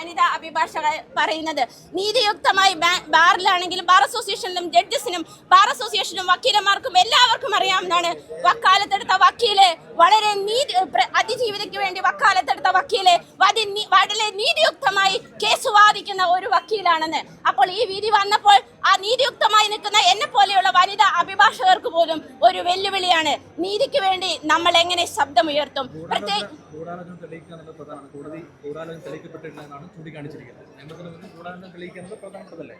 വനിതാ അഭിഭാഷക പറയുന്നത്. നീതിയുക്തമായി ബാറിലാണെങ്കിലും ബാർ അസോസിയേഷനിലും ജഡ്ജസിനും ബാർ അസോസിയേഷനും വക്കീലന്മാർക്കും എല്ലാവർക്കും അറിയാവുന്നതാണ്. വക്കാലത്തെടുത്ത വക്കീൽ വളരെ നീതി അതിജീവിതയ്ക്ക് വേണ്ടി വക്കാലത്തെടുത്ത വക്കീൽ വളരെ നീതിയുക്തമായി കേസ് വാദിക്കുന്ന ഒരു വക്കീലാണെന്ന്. അപ്പോൾ ഈ വിധി വന്നപ്പോൾ ആ നീതിയുക്തമായി നിൽക്കുന്ന എന്നെ പോലെയുള്ള വനിതാ അഭിഭാഷകർക്ക് പോലും ഒരു വെല്ലുവിളിയാണ്. നീതിക്ക് വേണ്ടി നമ്മൾ എങ്ങനെ ശബ്ദമുയർത്തും? പ്രത്യേക ഗൂഢാലോചന തെളിയിക്കുക എന്നുള്ളത് പ്രധാനമാണ്. കോടതി ഗൂഢാലോചന തെളിയിക്കപ്പെട്ടിട്ടില്ല എന്നാണ് ചൂണ്ടിക്കാണിച്ചിരിക്കുന്നത്. നിയമത്തിന് മുന്നിൽ ഗൂഢാലോചന തെളിയിക്കുന്നത് പ്രധാനപ്പെട്ടതല്ലേ?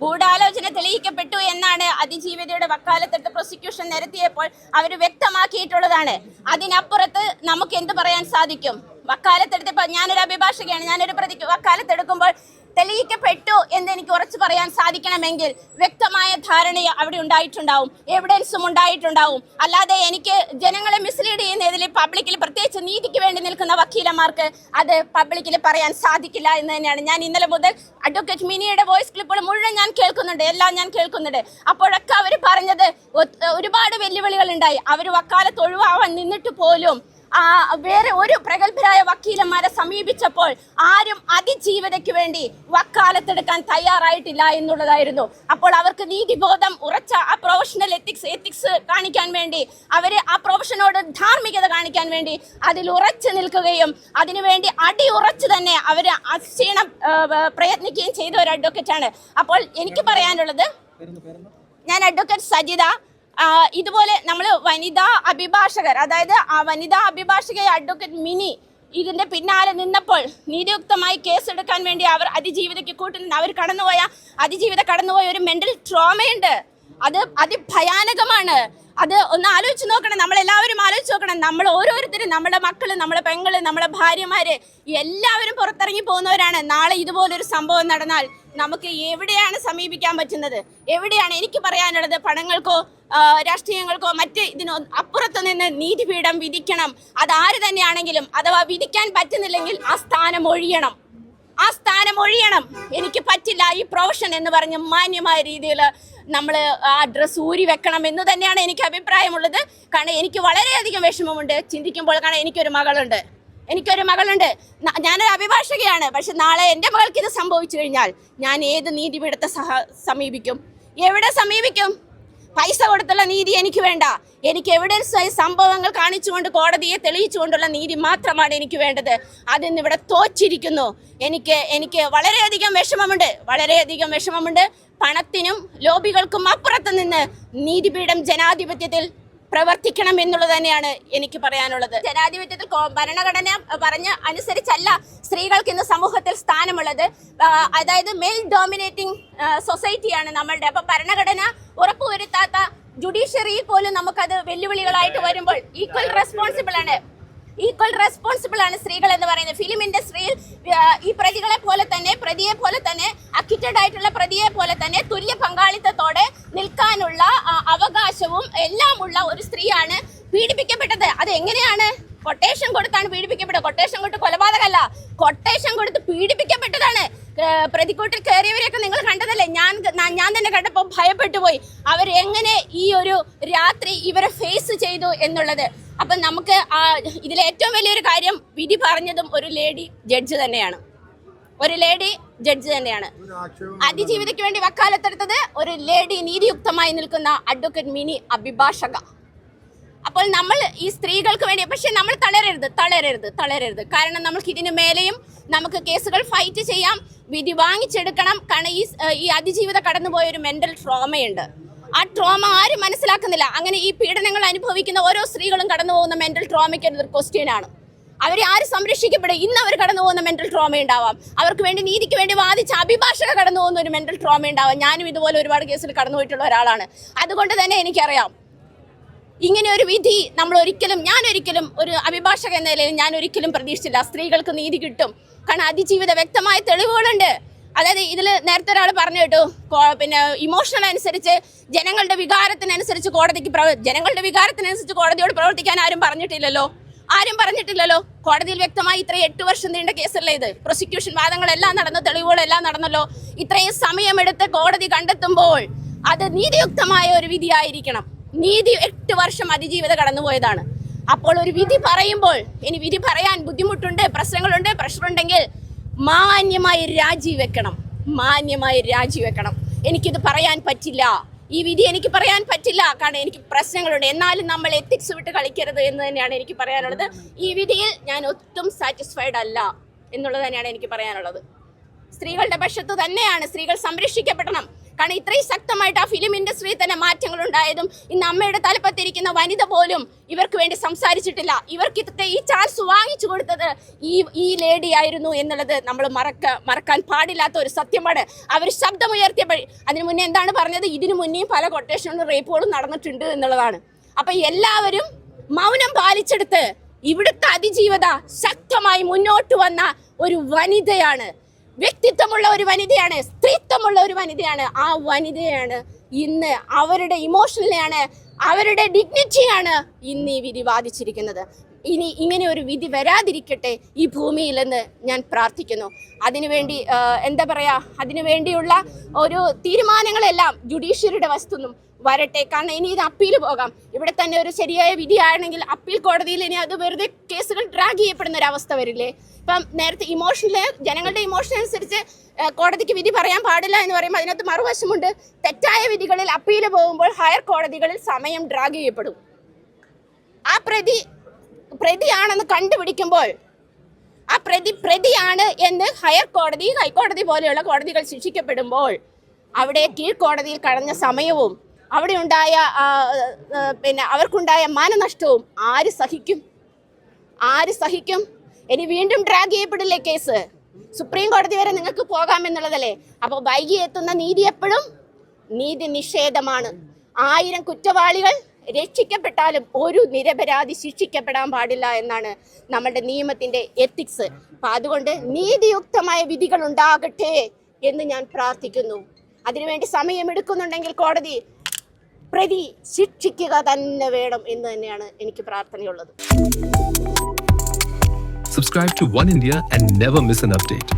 ഗൂഢാലോചന തെളിയിക്കപ്പെട്ടു എന്നാണ് അതിജീവിതയുടെ വക്കാലത്തെടുത്ത് പ്രോസിക്യൂഷൻ നിരത്തിയപ്പോൾ അവർ വ്യക്തമാക്കിയിട്ടുള്ളതാണ്. അതിനപ്പുറത്ത് നമുക്ക് എന്ത് പറയാൻ സാധിക്കും? വക്കാലത്തെടുത്തപ്പോൾ ഞാനൊരു അഭിഭാഷകയാണ് ഞാനൊരു പ്രതി വക്കാലത്തെടുക്കുമ്പോൾ തെളിയിക്കപ്പെട്ടു എന്ന് എനിക്ക് ഉറച്ചു പറയാൻ സാധിക്കണമെങ്കിൽ വ്യക്തമായ ധാരണ അവിടെ ഉണ്ടായിട്ടുണ്ടാവും. എവിഡൻസും ഉണ്ടായിട്ടുണ്ടാവും. അല്ലാതെ എനിക്ക് ജനങ്ങളെ മിസ്ലീഡ് ചെയ്യുന്നതിൽ പബ്ലിക്കിൽ പ്രത്യേകിച്ച് നീതിക്ക് വേണ്ടി നിൽക്കുന്ന വക്കീലന്മാർക്ക് അത് പബ്ലിക്കിൽ പറയാൻ സാധിക്കില്ല എന്ന് തന്നെയാണ്. ഞാൻ ഇന്നലെ മുതൽ അഡ്വക്കേറ്റ് മിനിയുടെ വോയിസ് ക്ലിപ്പുകൾ മുഴുവൻ ഞാൻ കേൾക്കുന്നുണ്ട്. എല്ലാം ഞാൻ കേൾക്കുന്നുണ്ട്. അപ്പോഴൊക്കെ അവർ പറഞ്ഞത് ഒരുപാട് വെല്ലുവിളികൾ ഉണ്ടായി. അവർ വക്കാലത്ത് ഒഴിവാവാൻ നിന്നിട്ട് പോലും വേറെ ഒരു പ്രഗത്ഭരായ വക്കീലന്മാരെ സമീപിച്ചപ്പോൾ ആരും അതിജീവനയ്ക്ക് വേണ്ടി വക്കാലത്തെടുക്കാൻ തയ്യാറായിട്ടില്ല എന്നുള്ളതായിരുന്നു. അപ്പോൾ അവർക്ക് നീതിബോധം ഉറച്ച ആ പ്രൊഫഷണൽ എത്തിക്സ് എത്തിക്സ് കാണിക്കാൻ വേണ്ടി അവർ ആ പ്രൊഫഷനോട് ധാർമ്മികത കാണിക്കാൻ വേണ്ടി അതിൽ ഉറച്ചു നിൽക്കുകയും അതിനുവേണ്ടി അടി ഉറച്ചു തന്നെ അവർ അക്ഷീണം പ്രയത്നിക്കുകയും ചെയ്ത ഒരു അഡ്വക്കേറ്റാണ് അപ്പോൾ എനിക്ക് പറയാനുള്ളത് ഞാൻ അഡ്വക്കേറ്റ് സജിത. ഇതുപോലെ നമ്മൾ വനിതാ അഭിഭാഷകർ അതായത് ആ വനിതാ അഭിഭാഷകയെ അഡ്വക്കേറ്റ് മിനി ഇതിന്റെ പിന്നാലെ നിന്നപ്പോൾ നീതിയുക്തമായി കേസെടുക്കാൻ വേണ്ടി അവർ അതിജീവിതയ്ക്ക് കൂട്ടുനിന്ന് അവർ കടന്നുപോയ അതിജീവിത കടന്നുപോയ ഒരു മെന്റൽ ട്രോമയുണ്ട് അത് അതിഭയാനകമാണ്. അത് ഒന്ന് ആലോചിച്ച് നോക്കണം. നമ്മളെല്ലാവരും ആലോചിച്ച് നോക്കണം. നമ്മൾ ഓരോരുത്തരും നമ്മുടെ മക്കൾ നമ്മുടെ പെങ്ങൾ നമ്മുടെ ഭാര്യമാര് എല്ലാവരും പുറത്തിറങ്ങി പോകുന്നവരാണ്. നാളെ ഇതുപോലൊരു സംഭവം നടന്നാൽ നമുക്ക് എവിടെയാണ് സമീപിക്കാൻ പറ്റുന്നത്? എവിടെയാണ് എനിക്ക് പറയാനുള്ളത്? പണങ്ങൾക്കോ രാഷ്ട്രീയങ്ങൾക്കോ മറ്റ് ഇതിനോ അപ്പുറത്ത് നിന്ന് നീതിപീഠം വിധിക്കണം. അതാര് തന്നെയാണെങ്കിലും അഥവാ വിധിക്കാൻ പറ്റുന്നില്ലെങ്കിൽ ആ സ്ഥാനം ഒഴിയണം. ആ സ്ഥാനം ഒഴിയണം. എനിക്ക് പറ്റില്ല ഈ പ്രൊഫഷൻ എന്ന് പറഞ്ഞ് മാന്യമായ രീതിയിൽ നമ്മൾ ആ ഡ്രസ്സ് ഊരി വെക്കണം എന്ന് തന്നെയാണ് എനിക്ക് അഭിപ്രായമുള്ളത്. കാരണം എനിക്ക് വളരെയധികം വിഷമമുണ്ട്. ചിന്തിക്കുമ്പോൾ കാരണം എനിക്കൊരു മകളുണ്ട്. എനിക്കൊരു മകളുണ്ട്. ഞാനൊരു അഭിഭാഷകയാണ്. പക്ഷെ നാളെ എന്റെ മകൾക്ക് ഇത് സംഭവിച്ചു കഴിഞ്ഞാൽ ഞാൻ ഏത് നീതിപീഠത്തെ സഹ സമീപിക്കും? എവിടെ സമീപിക്കും? പൈസ കൊടുത്തുള്ള നീതി എനിക്ക് വേണ്ട. എനിക്ക് എവിഡൻസ് സംഭവങ്ങൾ കാണിച്ചുകൊണ്ട് കോടതിയെ തെളിയിച്ചുകൊണ്ടുള്ള നീതി മാത്രമാണ് എനിക്ക് വേണ്ടത്. അതിന്ന് ഇവിടെ തോച്ചിരിക്കുന്നു. എനിക്ക് എനിക്ക് വളരെയധികം വിഷമമുണ്ട്. വളരെയധികം വിഷമമുണ്ട്. പണത്തിനും ലോബികൾക്കും അപ്പുറത്ത് നിന്ന് നീതിപീഠം ജനാധിപത്യത്തിൽ പ്രവർത്തിക്കണം എന്നുള്ളത് തന്നെയാണ് എനിക്ക് പറയാനുള്ളത്. ജനാധിപത്യത്തിൽ ഭരണഘടന പറഞ്ഞ അനുസരിച്ചല്ല സ്ത്രീകൾക്ക് ഇന്ന് സമൂഹത്തിൽ സ്ഥാനമുള്ളത്. അതായത് മെയിൽ ഡോമിനേറ്റിംഗ് സൊസൈറ്റിയാണ് നമ്മളുടെ. അപ്പൊ ഭരണഘടന ഉറപ്പുവരുത്താത്ത ജുഡീഷ്യറിയിൽ പോലും നമുക്കത് വെല്ലുവിളികളായിട്ട് വരുമ്പോൾ ഈക്വൽ റെസ്പോൺസിബിൾ ആണ്. ഈക്വൽ റെസ്പോൺസിബിൾ ആണ് സ്ത്രീകൾ എന്ന് പറയുന്നത്. ഫിലിം ഇൻഡസ്ട്രിയിൽ ഈ പ്രതികളെ പോലെ തന്നെ പ്രതിയെ പോലെ തന്നെ അക്വിറ്റഡ് ആയിട്ടുള്ള പ്രതിയെ പോലെ തന്നെ തുല്യ പങ്കാളിത്തത്തോടെ നിൽക്കാനുള്ള അവകാശവും എല്ലാം ഉള്ള ഒരു സ്ത്രീയാണ് പീഡിപ്പിക്കപ്പെട്ടത്. അത് എങ്ങനെയാണ്? കൊട്ടേഷൻ കൊടുത്താണ് പീഡിപ്പിക്കപ്പെട്ടത്. കൊട്ടേഷൻ കൊടുത്ത് കൊലപാതകമല്ല കൊട്ടേഷൻ കൊടുത്ത് പീഡിപ്പിക്കപ്പെട്ടതാണ്. പ്രതിക്കൂട്ടിൽ കയറിയവരെയൊക്കെ നിങ്ങൾ കണ്ടതല്ലേ? ഞാൻ ഞാൻ തന്നെ കണ്ടപ്പോൾ ഭയപ്പെട്ടു പോയി. അവർ എങ്ങനെ ഈ ഒരു രാത്രി ഇവരെ ഫേസ് ചെയ്തു എന്നുള്ളത്? അപ്പം നമുക്ക് ഇതിലെ ഏറ്റവും വലിയൊരു കാര്യം വിധി പറഞ്ഞതും ഒരു ലേഡി ജഡ്ജ് തന്നെയാണ്. ഒരു ലേഡി ജഡ്ജ് തന്നെയാണ്. അതിജീവിതയ്ക്ക് വേണ്ടി വക്കാലത്തെടുത്തത് ഒരു ലേഡി നീതിയുക്തമായി നിൽക്കുന്ന അഡ്വക്കേറ്റ് മിനി അഭിഭാഷക. അപ്പോൾ നമ്മൾ ഈ സ്ത്രീകൾക്ക് വേണ്ടി പക്ഷെ നമ്മൾ തളരരുത് തളരരുത് തളരരുത്. കാരണം നമുക്ക് ഇതിനു മേലെയും നമുക്ക് കേസുകൾ ഫൈറ്റ് ചെയ്യാം വിധി വാങ്ങിച്ചെടുക്കണം. കാരണം ഈ ഈ അതിജീവിത കടന്നുപോയ ഒരു മെന്റൽ ട്രോമയുണ്ട് ആ ട്രോമ ആരും മനസ്സിലാക്കുന്നില്ല. അങ്ങനെ ഈ പീഡനങ്ങൾ അനുഭവിക്കുന്ന ഓരോ സ്ത്രീകളും കടന്നു പോകുന്ന മെന്റൽ ട്രോമയ്ക്ക് ഒരു ക്വസ്റ്റ്യൻ ആണ്. അവരെ ആര് സംരക്ഷിക്കപ്പെടും? ഇന്ന് അവർ കടന്നു പോകുന്ന മെന്റൽ ട്രോമ ഉണ്ടാവാം. അവർക്ക് വേണ്ടി നീതിക്ക് വേണ്ടി വാദിച്ച അഭിഭാഷക കടന്നു പോകുന്ന ഒരു മെന്റൽ ട്രോമ ഉണ്ടാവാം. ഞാനും ഇതുപോലെ ഒരുപാട് കേസിൽ കടന്നു പോയിട്ടുള്ള ഒരാളാണ്. അതുകൊണ്ട് തന്നെ എനിക്കറിയാം ഇങ്ങനെ ഒരു വിധി നമ്മൾ ഒരിക്കലും ഞാൻ ഒരിക്കലും ഒരു അഭിഭാഷക എന്ന നിലയിൽ ഞാൻ ഒരിക്കലും പ്രതീക്ഷിച്ചില്ല. സ്ത്രീകൾക്ക് നീതി കിട്ടും. കാരണം അതിജീവിത വ്യക്തമായ തെളിവുകളുണ്ട്. അതായത് ഇതിൽ നേരത്തെ ഒരാൾ പറഞ്ഞു കേട്ടു പിന്നെ ഇമോഷണൽ അനുസരിച്ച് ജനങ്ങളുടെ വികാരത്തിനനുസരിച്ച് കോടതിക്ക് പ്രവ- ജനങ്ങളുടെ വികാരത്തിനനുസരിച്ച് കോടതിയോട് പ്രവർത്തിക്കാൻ ആരും പറഞ്ഞിട്ടില്ലല്ലോ. ആരും പറഞ്ഞിട്ടില്ലല്ലോ. കോടതിയിൽ വ്യക്തമായി ഇത്രയും എട്ട് വർഷം നീണ്ട കേസല്ലേ ഇത്? പ്രോസിക്യൂഷൻ വാദങ്ങളെല്ലാം നടന്നു തെളിവുകളെല്ലാം നടന്നല്ലോ. ഇത്രയും സമയമെടുത്ത് കോടതി കണ്ടെത്തുമ്പോൾ അത് നീതിയുക്തമായ ഒരു വിധിയായിരിക്കണം. നീതി എട്ട് വർഷം അതിജീവിത കടന്നുപോയതാണ്. അപ്പോൾ ഒരു വിധി പറയുമ്പോൾ ഇനി വിധി പറയാൻ ബുദ്ധിമുട്ടുണ്ട് പ്രശ്നങ്ങളുണ്ട് പ്രഷറുണ്ടെങ്കിൽ മാന്യമായി രാജിവെക്കണം. മാന്യമായി രാജിവെക്കണം. എനിക്കിത് പറയാൻ പറ്റില്ല. ഈ വിധി എനിക്ക് പറയാൻ പറ്റില്ല. കാരണം എനിക്ക് പ്രശ്നങ്ങളുണ്ട്. എന്നാലും നമ്മൾ എത്തിക്സ് വിട്ട് കളിക്കരുത് എന്ന് തന്നെയാണ് എനിക്ക് പറയാനുള്ളത്. ഈ വിധിയിൽ ഞാൻ ഒട്ടും സാറ്റിസ്ഫൈഡ് അല്ല എന്നുള്ളത് തന്നെയാണ് എനിക്ക് പറയാനുള്ളത്. സ്ത്രീകളുടെ പക്ഷത്ത് തന്നെയാണ് സ്ത്രീകൾ സംരക്ഷിക്കപ്പെടണം. കാരണം ഇത്രയും ശക്തമായിട്ട് ആ ഫിലിം ഇൻഡസ്ട്രിയിൽ തന്നെ മാറ്റങ്ങൾ ഉണ്ടായതും ഇന്ന് അമ്മയുടെ തലപ്പത്തിരിക്കുന്ന വനിത പോലും ഇവർക്ക് വേണ്ടി സംസാരിച്ചിട്ടില്ല. ഇവർക്ക് ഇതൊക്കെ ഈ ചാൻസ് വാങ്ങിച്ചു കൊടുത്തത് ഈ ഈ ലേഡി ആയിരുന്നു എന്നുള്ളത് നമ്മൾ മറക്ക മറക്കാൻ പാടില്ലാത്ത ഒരു സത്യമാണ്. അവർ ശബ്ദമുയർത്തിയപ്പോൾ അതിനു മുന്നേ എന്താണ് പറഞ്ഞത്? ഇതിനു മുന്നേയും പല കൊട്ടേഷനും റേപ്പുകളും നടന്നിട്ടുണ്ട് എന്നുള്ളതാണ്. അപ്പം എല്ലാവരും മൗനം പാലിച്ചെടുത്ത് ഇവിടുത്തെ അതിജീവത ശക്തമായി മുന്നോട്ട് വന്ന ഒരു വനിതയാണ് വ്യക്തിത്വമുള്ള ഒരു വനിതയാണ് സ്ത്രീത്വമുള്ള ഒരു വനിതയാണ്. ആ വനിതയാണ് ഇന്ന് അവരുടെ ഇമോഷണലാണ് അവരുടെ ഡിഗ്നിറ്റിയാണ് ഇന്ന് ഈ വിധി വാദിച്ചിരിക്കുന്നത്. ഇനി ഇങ്ങനെ ഒരു വിധി വരാതിരിക്കട്ടെ ഈ ഭൂമിയിലെന്ന് ഞാൻ പ്രാർത്ഥിക്കുന്നു. അതിനുവേണ്ടി എന്താ പറയാ അതിനുവേണ്ടിയുള്ള ഒരു തീരുമാനങ്ങളെല്ലാം ജുഡീഷ്യറിയുടെ വസ്തുന്നും വരട്ടെ. കാരണം ഇനി ഇത് അപ്പീൽ പോകാം. ഇവിടെ തന്നെ ഒരു ശരിയായ വിധിയാണെങ്കിൽ അപ്പീൽ കോടതിയിൽ ഇനി അത് വെറുതെ കേസുകൾ ഡ്രാഗ് ചെയ്യപ്പെടുന്ന ഒരു അവസ്ഥ വരില്ലേ? ഇപ്പം നേരത്തെ ഇമോഷനിലെ ജനങ്ങളുടെ ഇമോഷൻ അനുസരിച്ച് കോടതിക്ക് വിധി പറയാൻ പാടില്ല എന്ന് പറയുമ്പോൾ അതിനകത്ത് മറുവശമുണ്ട്. തെറ്റായ വിധികളിൽ അപ്പീൽ പോകുമ്പോൾ ഹയർ കോടതികളിൽ സമയം ഡ്രാഗ് ചെയ്യപ്പെടും. ആ പ്രതി പ്രതിയാണെന്ന് കണ്ടുപിടിക്കുമ്പോൾ ആ പ്രതി പ്രതിയാണ് എന്ന് ഹയർ കോടതി ഹൈക്കോടതി പോലെയുള്ള കോടതികൾ ശിക്ഷിക്കപ്പെടുമ്പോൾ അവിടെ കീഴ്ക്കോടതിയിൽ കഴിഞ്ഞ സമയവും അവിടെ ഉണ്ടായ പിന്നെ അവർക്കുണ്ടായ മാനനഷ്ടവും ആര് സഹിക്കും? ആര് സഹിക്കും? ഇനി വീണ്ടും ഡ്രാഗ് ചെയ്യപ്പെടില്ലേ കേസ് സുപ്രീം കോടതി വരെ നിങ്ങൾക്ക് പോകാമെന്നുള്ളതല്ലേ അപ്പോൾ വൈകി എത്തുന്ന നീതി എപ്പോഴും നീതി നിഷേധമാണ്. ആയിരം കുറ്റവാളികൾ രക്ഷിക്കപ്പെട്ടാലും ഒരു നിരപരാധി ശിക്ഷിക്കപ്പെടാൻ പാടില്ല എന്നാണ് നമ്മുടെ നിയമത്തിന്റെ എത്തിക്സ് അപ്പം അതുകൊണ്ട് നീതിയുക്തമായ വിധികൾ ഉണ്ടാകട്ടെ എന്ന് ഞാൻ പ്രാർത്ഥിക്കുന്നു. അതിനുവേണ്ടി സമയമെടുക്കുന്നുണ്ടെങ്കിൽ കോടതി പ്രതി ശിക്ഷിക്കുക തന്നെ വേണം എന്ന് തന്നെയാണ് എനിക്ക് പ്രാർത്ഥനയുള്ളത്. Subscribe to One India and never miss an update.